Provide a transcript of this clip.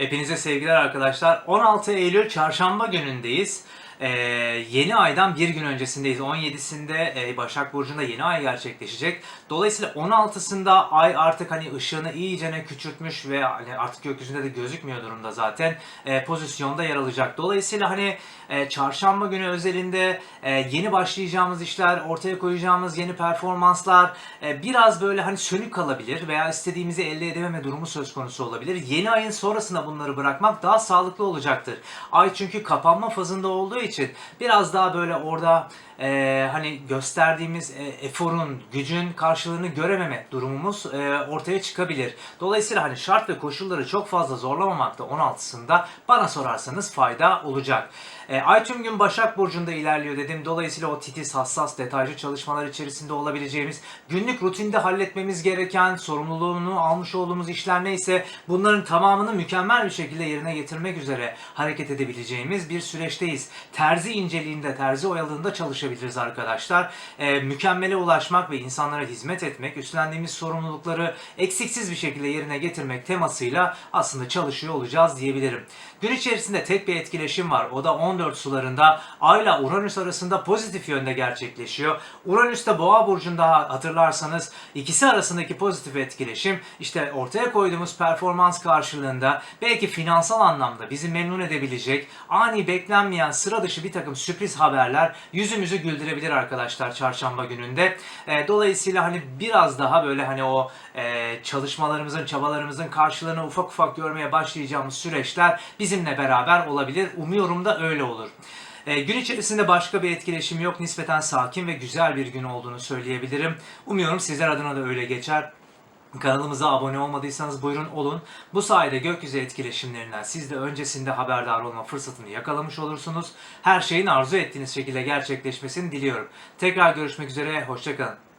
Hepinize sevgiler arkadaşlar. 16 Eylül çarşamba günündeyiz. Ee, yeni aydan bir gün öncesindeyiz. 17'sinde e, Başak Burcu'nda yeni ay gerçekleşecek. Dolayısıyla 16'sında ay artık hani ışığını iyicene küçültmüş ve hani artık gökyüzünde de gözükmüyor durumda zaten. e, pozisyonda yer alacak. Dolayısıyla hani e, çarşamba günü özelinde e, yeni başlayacağımız işler, ortaya koyacağımız yeni performanslar e, biraz böyle hani sönük kalabilir veya istediğimizi elde edememe durumu söz konusu olabilir. Yeni ayın sonrasında bunları bırakmak daha sağlıklı olacaktır. Ay çünkü kapanma fazında olduğu için biraz daha böyle orada e, hani gösterdiğimiz e, eforun, gücün karşılığını görememe durumumuz e, ortaya çıkabilir. Dolayısıyla hani şart ve koşulları çok fazla zorlamamakta 16'sında bana sorarsanız fayda olacak. E, Ay tüm gün Başak Burcu'nda ilerliyor dedim. Dolayısıyla o titiz, hassas, detaycı çalışmalar içerisinde olabileceğimiz, günlük rutinde halletmemiz gereken, sorumluluğunu almış olduğumuz işler neyse bunların tamamını mükemmel bir şekilde yerine getirmek üzere hareket edebileceğimiz bir süreçteyiz. Terzi inceliğinde, terzi oyalığında çalışabiliriz arkadaşlar. E, mükemmele ulaşmak ve insanlara hizmet etmek, üstlendiğimiz sorumlulukları eksiksiz bir şekilde yerine getirmek temasıyla aslında çalışıyor olacağız diyebilirim. Gün içerisinde tek bir etkileşim var. O da 14 sularında Ay ile Uranüs arasında pozitif yönde gerçekleşiyor. Uranüs de Boğa burcunda hatırlarsanız ikisi arasındaki pozitif etkileşim işte ortaya koyduğumuz performans karşılığında belki finansal anlamda bizi memnun edebilecek ani beklenmeyen sıra dışı bir takım sürpriz haberler yüzümüzü güldürebilir arkadaşlar çarşamba gününde. E, dolayısıyla hani biraz daha böyle hani o e, çalışmalarımızın, çabalarımızın karşılığını ufak ufak görmeye başlayacağımız süreçler bizimle beraber olabilir. Umuyorum da öyle olur. E, gün içerisinde başka bir etkileşim yok. Nispeten sakin ve güzel bir gün olduğunu söyleyebilirim. Umuyorum sizler adına da öyle geçer. Kanalımıza abone olmadıysanız buyurun olun. Bu sayede gökyüzü etkileşimlerinden siz de öncesinde haberdar olma fırsatını yakalamış olursunuz. Her şeyin arzu ettiğiniz şekilde gerçekleşmesini diliyorum. Tekrar görüşmek üzere, hoşçakalın.